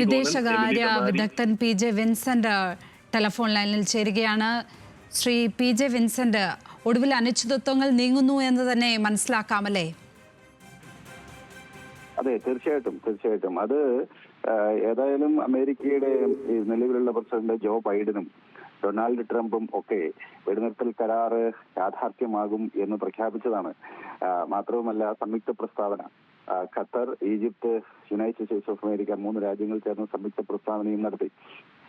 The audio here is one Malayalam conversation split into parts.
വിദേശകാര്യ വിദഗ്ധൻ പി ജെ വിൻസെന്റ് ടെലഫോൺ ലൈനിൽ ചേരുകയാണ്. ശ്രീ പി ജെ വിൻസെന്റ് ഒടുവിൽ അനിശ്ചിതത്വങ്ങൾ നീങ്ങുന്നു എന്ന് തന്നെ മനസ്സിലാക്കാമല്ലേ? അതെ തീർച്ചയായിട്ടും തീർച്ചയായിട്ടും. അത് ഏതായാലും അമേരിക്കയുടെ നിലവിലുള്ള പ്രസിഡന്റ് ജോ ബൈഡനും ഡൊണാൾഡ് ട്രംപും ഒക്കെ വെടിനിർത്തൽ കരാറ് യാഥാർത്ഥ്യമാകും എന്ന് പ്രഖ്യാപിച്ചതാണ്. മാത്രവുമല്ല സംയുക്ത പ്രസ്താവന. Qatar Egypt United States of America മൂന്ന് രാജ്യങ്ങൾ ചേർന്ന് സംയുക്ത പ്രസ്താവനയും നടത്തി.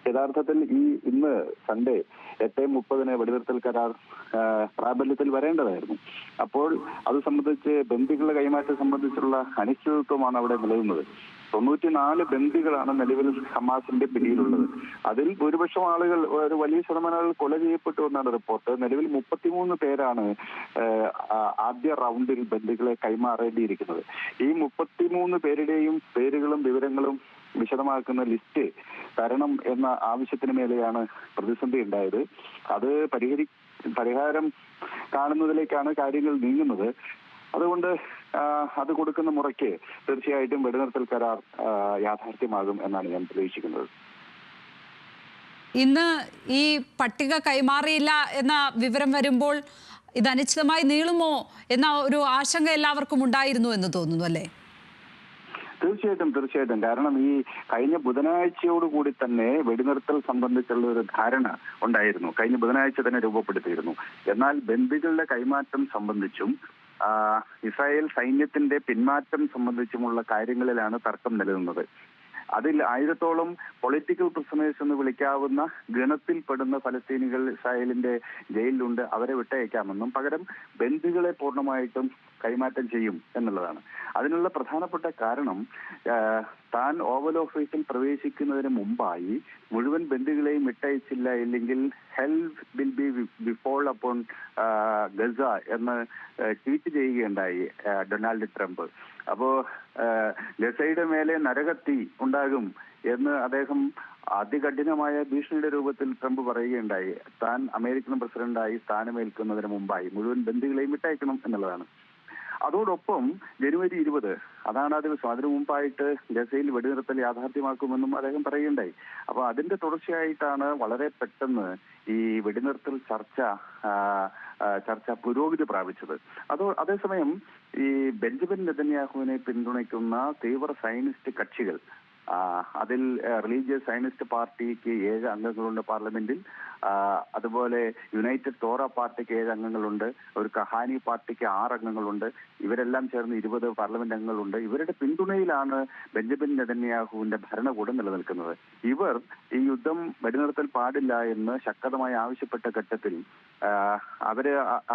യഥാർത്ഥത്തിൽ ഈ ഇന്ന് സൺഡേ എട്ട് മുപ്പതിന് വെടിനിർത്തൽ കരാർ പ്രാബല്യത്തിൽ വരേണ്ടതായിരുന്നു. അപ്പോൾ അത് സംബന്ധിച്ച് ബന്ദികളുടെ കൈമാറ്റം സംബന്ധിച്ചുള്ള അനിശ്ചിതത്വമാണ് അവിടെ നിലനിന്നത്. തൊണ്ണൂറ്റിനാല് ബന്ദികളാണ് നിലവിൽ ഹമാസിന്റെ പിടിയിലുള്ളത്. അതിൽ ഭൂരിപക്ഷം ആളുകൾ ഒരു വലിയ ശതമാനം ആളുകൾ കൊല ചെയ്യപ്പെട്ടു എന്നാണ് റിപ്പോർട്ട്. നിലവിൽ മുപ്പത്തിമൂന്ന് പേരാണ് ആദ്യ റൗണ്ടിൽ ബന്ദികളെ കൈമാറേണ്ടിയിരിക്കുന്നത്. ഈ മുപ്പത്തിമൂന്ന് പേരുടെയും പേരുകളും വിവരങ്ങളും വിശദമാക്കുന്ന ലിസ്റ്റ് തരണം എന്ന ആവശ്യത്തിന് മേലെയാണ് പ്രതിസന്ധി ഉണ്ടായത്. അത് പരിഹരി പരിഹാരം കാണുന്നതിലേക്കാണ് കാര്യങ്ങൾ നീങ്ങുന്നത്. അതുകൊണ്ട് അത് കൊടുക്കുന്ന മുറയ്ക്ക് തീർച്ചയായിട്ടും വെടിനിർത്തൽ കരാർ യാഥാർത്ഥ്യമാകും എന്നാണ് ഞാൻ പ്രതീക്ഷിക്കുന്നത്. ഇന്ന് ഈ പട്ടിക കൈമാറിയില്ല എന്ന വിവരം വരുമ്പോൾ ഇത് അനിശ്ചിതമായി നീളുമോ എന്ന ഒരു ആശങ്ക എല്ലാവർക്കും ഉണ്ടായിരുന്നു എന്ന് തോന്നുന്നു അല്ലേ? തീർച്ചയായിട്ടും തീർച്ചയായിട്ടും. കാരണം ഈ കഴിഞ്ഞ ബുധനാഴ്ചയോട് കൂടി തന്നെ വെടിനിർത്തൽ സംബന്ധിച്ചുള്ള ഒരു ധാരണ ഉണ്ടായിരുന്നു. കഴിഞ്ഞ ബുധനാഴ്ച തന്നെ രൂപപ്പെടുത്തിയിരുന്നു. എന്നാൽ ബന്ദികളുടെ കൈമാറ്റം സംബന്ധിച്ചും ഇസ്രായേൽ സൈന്യത്തിന്റെ പിന്മാറ്റം സംബന്ധിച്ചുമുള്ള കാര്യങ്ങളിലാണ് തർക്കം നിലനിന്നത്. അതിൽ ആയിരത്തോളം പൊളിറ്റിക്കൽ പ്രിസണേഴ്സ് എന്ന് വിളിക്കാവുന്ന ഗണത്തിൽ ഗണത്തിൽപ്പെടുന്ന ഫലസ്തീനികൾ ഇസ്രായേലിന്റെ ജയിലിലുണ്ട്. അവരെ വിട്ടയക്കാമെന്നും പകരം ബന്ദികളെ പൂർണമായിട്ടും കൈമാറ്റം ചെയ്യും എന്നുള്ളതാണ്. അതിനുള്ള പ്രധാനപ്പെട്ട കാരണം താൻ ഓവൽ ഓഫീസിൽ പ്രവേശിക്കുന്നതിന് മുമ്പായി മുഴുവൻ ബന്ധുക്കളെയും വിട്ടയച്ചില്ല ഇല്ലെങ്കിൽ hell will be befall upon Gaza എന്ന് ട്വീറ്റ് ചെയ്യുകയുണ്ടായി ഡൊണാൾഡ് ട്രംപ്. അപ്പോ ഗസയുടെ മേലെ നരകത്തി ഉണ്ടാകും എന്ന് അദ്ദേഹം അതികഠിനമായ ഭീഷണിയുടെ രൂപത്തിൽ ട്രംപ് പറയുകയുണ്ടായി. താൻ അമേരിക്കൻ പ്രസിഡന്റായി സ്ഥാനമേൽക്കുന്നതിന് മുമ്പായി മുഴുവൻ ബന്ധുക്കളെയും വിട്ടയക്കണം എന്നുള്ളതാണ്. അതോടൊപ്പം ജനുവരി ഇരുപത് അതാണ് ആ ദിവസം അതിനു മുമ്പായിട്ട് ഗസയിൽ വെടിനിർത്തൽ യാഥാർത്ഥ്യമാക്കുമെന്നും അദ്ദേഹം പറയുകയുണ്ടായി. അപ്പൊ അതിന്റെ തുടർച്ചയായിട്ടാണ് വളരെ പെട്ടെന്ന് ഈ വെടിനിർത്തൽ ചർച്ച ചർച്ച പുരോഗതി പ്രാപിച്ചത്. അതോ അതേസമയം ഈ ബെഞ്ചമിൻ നെതന്യാഹുവിനെ പിന്തുണയ്ക്കുന്ന തീവ്ര സയനിസ്റ്റ് കക്ഷികൾ അതിൽ റിലീജിയസ് സയനിസ്റ്റ് പാർട്ടിക്ക് ഏഴ് അംഗങ്ങളുണ്ട് പാർലമെന്റിൽ. അതുപോലെ യുണൈറ്റഡ് തോറ പാർട്ടിക്ക് ഏഴ് അംഗങ്ങളുണ്ട്. ഒരു കഹാനി പാർട്ടിക്ക് ആറ് അംഗങ്ങളുണ്ട്. ഇവരെല്ലാം ചേർന്ന് ഇരുപത് പാർലമെന്റ് അംഗങ്ങളുണ്ട്. ഇവരുടെ പിന്തുണയിലാണ് ബെഞ്ചമിൻ നെതന്യാഹുവിന്റെ ഭരണകൂടം നിലനിൽക്കുന്നത്. ഇവർ ഈ യുദ്ധം വെടിനിർത്തൽ പാടില്ല എന്ന് ശക്തമായി ആവശ്യപ്പെട്ട ഘട്ടത്തിൽ അവർ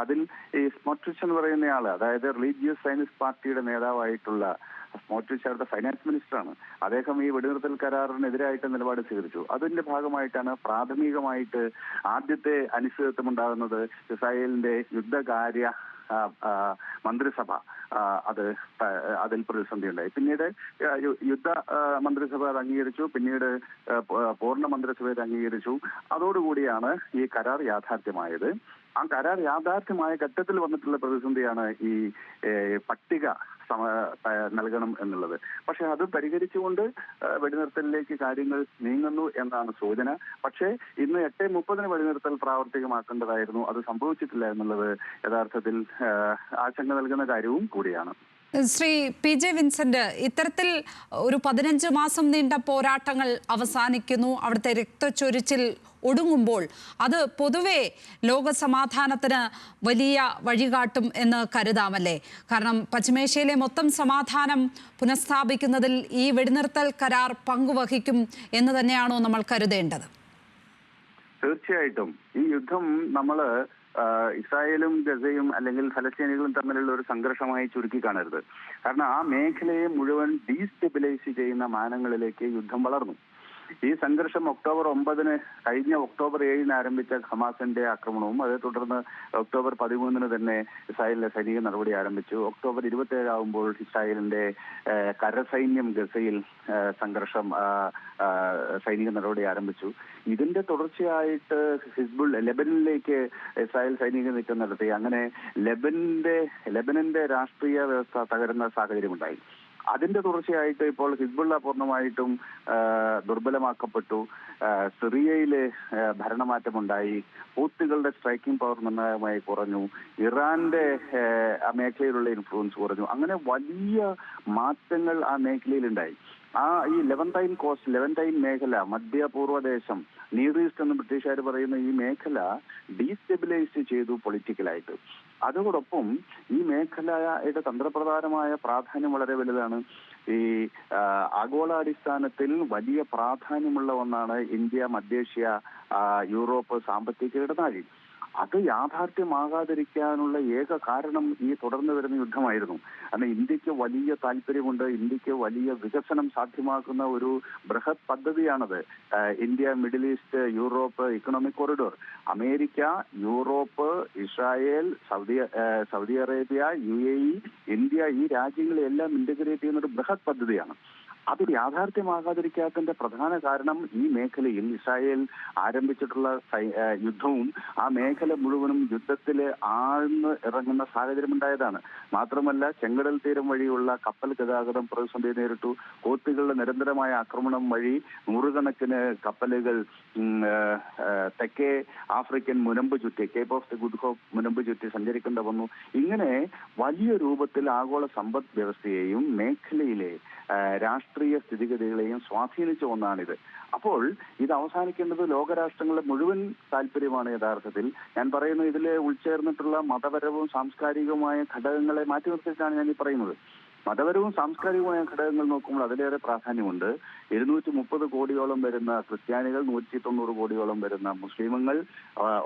അതിൽ ഈ സ്മോട്രിച്ച് എന്ന് പറയുന്നയാൾ അതായത് റിലീജിയസ് സയനിസ്റ്റ് പാർട്ടിയുടെ നേതാവായിട്ടുള്ള സ്മോട്രിച്ച് അവിടുത്തെ ഫൈനാൻസ് മിനിസ്റ്ററാണ് അദ്ദേഹം ഈ വെടിനിർത്തൽ കരാറിനെതിരായിട്ട് നിലപാട് സ്വീകരിച്ചു. അതിന്റെ ഭാഗമായിട്ടാണ് പ്രാഥമികമായിട്ട് ആദ്യത്തെ അനിശ്ചിതത്വം ഉണ്ടാകുന്നത് ഇസ്രായേലിന്റെ യുദ്ധകാര്യ മന്ത്രിസഭ അത് അതിൽ പ്രതിസന്ധി ഉണ്ടായി പിന്നീട് യുദ്ധ മന്ത്രിസഭ അത് അംഗീകരിച്ചു. പിന്നീട് പൂർണ മന്ത്രിസഭ ഇത് അംഗീകരിച്ചു. അതോടുകൂടിയാണ് ഈ കരാർ യാഥാർത്ഥ്യമായത്. ആ കരാർ യാഥാർത്ഥ്യമായ ഘട്ടത്തിൽ വന്നിട്ടുള്ള പ്രതിസന്ധിയാണ് ഈ പട്ടിക നൽകണം എന്നുള്ളത്. പക്ഷെ അത് പരിഹരിച്ചുകൊണ്ട് വെടിനിർത്തലിലേക്ക് കാര്യങ്ങൾ നീങ്ങുന്നു എന്നാണ് സൂചന. പക്ഷേ ഇന്ന് എട്ട് മുപ്പതിന് വെടിനിർത്തൽ പ്രാവർത്തികമാക്കേണ്ടതായിരുന്നു. അത് സംഭവിച്ചിട്ടില്ല എന്നുള്ളത് യഥാർത്ഥത്തിൽ ആശങ്ക നൽകുന്ന കാര്യവും കൂടിയാണ്. ശ്രീ പി ജെ വിൻസെന്റ് ഇത്തരത്തിൽ ഒരു പതിനഞ്ച് മാസം നീണ്ട പോരാട്ടങ്ങൾ അവസാനിക്കുന്നു. അവിടുത്തെ രക്തച്ചൊരിച്ചിൽ ഒടുങ്ങുമ്പോൾ അത് പൊതുവെ ലോകസമാധാനത്തിന് വലിയ വഴികാട്ടും എന്ന് കരുതാമല്ലേ? കാരണം പശ്ചിമേഷ്യയിലെ മൊത്തം സമാധാനം പുനഃസ്ഥാപിക്കുന്നതിൽ ഈ വെടിനിർത്തൽ കരാർ പങ്കുവഹിക്കും എന്ന് തന്നെയാണോ നമ്മൾ കരുതേണ്ടത്? തീർച്ചയായിട്ടും. ഈ യുദ്ധം നമ്മൾ ഇസ്രായേലും ഗസയും അല്ലെങ്കിൽ ഫലസ്തീനികളും തമ്മിലുള്ള ഒരു സംഘർഷമായി ചുരുക്കി കാണരുത്. കാരണം ആ മേഖലയെ മുഴുവൻ ഡീസ്റ്റെബിലൈസ് ചെയ്യുന്ന മാനങ്ങളിലേക്ക് യുദ്ധം വളർന്നു. ഈ സംഘർഷം ഒക്ടോബർ ഒമ്പതിന് കഴിഞ്ഞ ഒക്ടോബർ ഏഴിന് ആരംഭിച്ച ഹമാസിന്റെ ആക്രമണവും അതേ തുടർന്ന് ഒക്ടോബർ പതിമൂന്നിന് തന്നെ ഇസ്രായേലിലെ സൈനിക നടപടി ആരംഭിച്ചു. ഒക്ടോബർ ഇരുപത്തിയേഴ് ആകുമ്പോൾ ഇസ്രായേലിന്റെ കരസൈന്യം ഗസയിൽ സംഘർഷം സൈനിക നടപടി ആരംഭിച്ചു. ഇതിന്റെ തുടർച്ചയായിട്ട് ഹിസ്ബുൾ ലെബനിലേക്ക് ഇസ്രായേൽ സൈനിക നീക്കം നടത്തി. അങ്ങനെ ലെബനിന്റെ ലെബനന്റെ രാഷ്ട്രീയ വ്യവസ്ഥ തകരുന്ന സാഹചര്യമുണ്ടായി. അതിന്റെ തുടർച്ചയായിട്ട് ഇപ്പോൾ ഹിസ്ബുള്ള പൂർണമായിട്ടും ദുർബലമാക്കപ്പെട്ടു. സിറിയയിൽ ഭരണമാറ്റമുണ്ടായി. ഹൂത്തുകളുടെ സ്ട്രൈക്കിംഗ് പവർ നിർണായകമായി കുറഞ്ഞു. ഇറാന്റെ ആ, മേഖലയിലുള്ള ഇൻഫ്ലുവൻസ് കുറഞ്ഞു. അങ്ങനെ വലിയ മാറ്റങ്ങൾ ആ മേഖലയിലുണ്ടായി. ആ ഈ ലെവന്റൈൻ കോസ്റ്റ് ലെവന്റൈൻ മേഖല മധ്യപൂർവദേശം നിയർ ഈസ്റ്റ് എന്ന് ബ്രിട്ടീഷുകാർ പറയുന്ന ഈ മേഖല ഡീസ്റ്റെബിലൈസ് ചെയ്തു പൊളിറ്റിക്കലായിട്ട് അതോടൊപ്പം ഈ മേഖലയുടെ തന്ത്രപ്രധാനമായ പ്രാധാന്യം വളരെ വലുതാണ്. ഈ ആഗോളാടിസ്ഥാനത്തിൽ വലിയ പ്രാധാന്യമുള്ള ഒന്നാണ് ഇന്ത്യ മധ്യേഷ്യ യൂറോപ്പ് സാമ്പത്തിക ഇടനാഴി. അത് യാഥാർത്ഥ്യമാകാതിരിക്കാനുള്ള ഏക കാരണം ഈ തുടർന്ന് വരുന്ന യുദ്ധമായിരുന്നു. കാരണം ഇന്ത്യയ്ക്ക് വലിയ താല്പര്യമുണ്ട് ഇന്ത്യയ്ക്ക് വലിയ വികസനം സാധ്യമാക്കുന്ന ഒരു ബൃഹത് പദ്ധതിയാണത്. India Middle East Europe economic corridor America Europe Israel Saudi Saudi Arabia U A E India ഈ രാജ്യങ്ങളെല്ലാം ഇന്റഗ്രേറ്റ് ചെയ്യുന്ന ഒരു ബൃഹത് പദ്ധതിയാണ്. അത് യാഥാർത്ഥ്യമാകാതിരിക്കാത്തതിന്റെ പ്രധാന കാരണം ഈ മേഖലയിൽ ഇസ്രായേൽ ആരംഭിച്ചിട്ടുള്ള യുദ്ധവും ആ മേഖല മുഴുവനും യുദ്ധത്തിൽ ആഴ്ന്ന് ഇറങ്ങുന്ന സാഹചര്യം ഉണ്ടായതാണ് മാത്രമല്ല ചെങ്കടൽ തീരം വഴിയുള്ള കപ്പൽ ഗതാഗതം പ്രതിസന്ധി നേരിട്ടു. കോത്തുകളുടെ നിരന്തരമായ ആക്രമണം വഴി നൂറുകണക്കിന് കപ്പലുകൾ തെക്കേ ആഫ്രിക്കൻ മുനമ്പ് ചുറ്റി Cape of the Good Hope മുനമ്പ് ചുറ്റി സഞ്ചരിക്കേണ്ട വന്നു. ഇങ്ങനെ വലിയ രൂപത്തിൽ ആഗോള സമ്പദ് വ്യവസ്ഥയെയും മേഖലയിലെ ആ, രാഷ്ട്രീയ സ്ഥിതിഗതികളെയും സ്വാധീനിച്ച ഒന്നാണിത്. അപ്പോൾ ഇത് അവസാനിക്കേണ്ടത് ലോകരാഷ്ട്രങ്ങളുടെ മുഴുവൻ താല്പര്യമാണ് യഥാർത്ഥത്തിൽ. ഞാൻ പറയുന്നു ഇതിൽ ഉൾച്ചേർന്നിട്ടുള്ള മതപരവും സാംസ്കാരികവുമായ ഘടകങ്ങളെ മാറ്റി നിർത്തിയിട്ടാണ് ഞാൻ ഈ പറയുന്നത്. മതപരവും സാംസ്കാരികവുമായ ഘടകങ്ങൾ നോക്കുമ്പോൾ അതിലേറെ പ്രാധാന്യമുണ്ട്. ഇരുന്നൂറ്റി മുപ്പത് കോടിയോളം വരുന്ന ക്രിസ്ത്യാനികൾ നൂറ്റി തൊണ്ണൂറ് കോടിയോളം വരുന്ന മുസ്ലിമുകൾ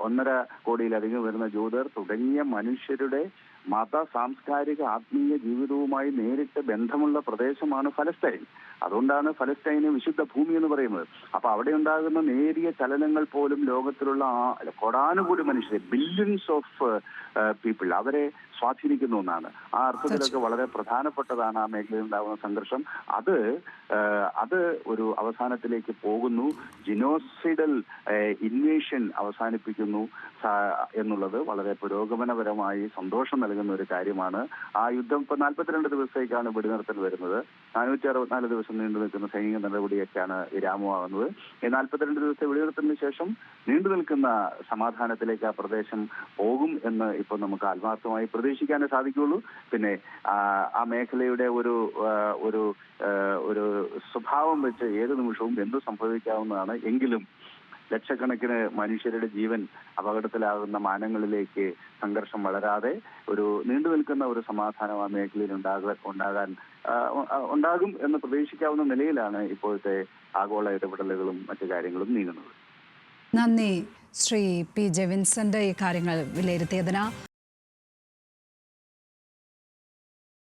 ഒന്നര കോടിയിലധികം വരുന്ന ജൂതർ തുടങ്ങിയ മനുഷ്യരുടെ മത സാംസ്കാരിക ആത്മീയ ജീവിതവുമായി നേരിട്ട് ബന്ധമുള്ള പ്രദേശമാണ് ഫലസ്തൈൻ. അതുകൊണ്ടാണ് ഫലസ്തൈന് വിശുദ്ധ ഭൂമി എന്ന് പറയുന്നത്. അപ്പൊ അവിടെ ഉണ്ടാകുന്ന നേരിയ ചലനങ്ങൾ പോലും ലോകത്തിലുള്ള ആ കോടാനുകൂടി മനുഷ്യരെ ബില്യൺസ് ഓഫ് പീപ്പിൾ അവരെ സ്വാധീനിക്കുന്ന ഒന്നാണ്. ആ അർത്ഥത്തിലൊക്കെ വളരെ പ്രധാനപ്പെട്ടതാണ് ആ മേഖലയിൽ ഉണ്ടാകുന്ന സംഘർഷം. അത് അത് ഒരു അവസാനത്തിലേക്ക് പോകുന്നു. ജിനോസിഡൽ ഇൻവേഷൻ അവസാനിപ്പിക്കുന്നു എന്നുള്ളത് വളരെ പുരോഗമനപരമായി സന്തോഷം നൽകുന്ന ഒരു കാര്യമാണ്. ആ യുദ്ധം ഇപ്പൊ നാൽപ്പത്തിരണ്ട് ദിവസത്തേക്കാണ് വെടിനിർത്തൽ വരുന്നത്. നാനൂറ്റി അറുപത്തിനാല് ദിവസം നീണ്ടു നിൽക്കുന്ന സൈനിക നടപടിയൊക്കെയാണ് വിരാമമാകുന്നത് ഈ നാൽപ്പത്തിരണ്ട് ദിവസത്തെ വെടിനിർത്തലിന് ശേഷം നീണ്ടു നിൽക്കുന്ന സമാധാനത്തിലേക്ക് ആ പ്രദേശം പോകും എന്ന് ഇപ്പോൾ നമുക്ക് ആത്മാർത്ഥമായി പ്രതീക്ഷിക്കാനേ സാധിക്കുള്ളൂ പിന്നെ ആ, ആ മേഖലയുടെ ഒരു ഒരു ഒരു സ്വഭാവം വെച്ച് ഏത് നിമിഷവും എന്ത് സംഭവിക്കാവുന്നതാണ് എങ്കിലും ലക്ഷക്കണക്കിന് മനുഷ്യരുടെ ജീവൻ അപകടത്തിലാകുന്ന മാനങ്ങളിലേക്ക് സംഘർഷം വളരാതെ ഒരു നീണ്ടു നിൽക്കുന്ന ഒരു സമാധാനം ആ മേഖലയിൽ ഉണ്ടാകാൻ ഉണ്ടാകാൻ ഉണ്ടാകും എന്ന് പ്രതീക്ഷിക്കാവുന്ന നിലയിലാണ് ഇപ്പോഴത്തെ ആഗോള ഇടപെടലുകളും മറ്റു കാര്യങ്ങളും നീങ്ങുന്നത്. നന്ദി ശ്രീ പി ജെ വിൻസെന്റ് ഈ കാര്യങ്ങൾ വിലയിരുത്തിയതിന്.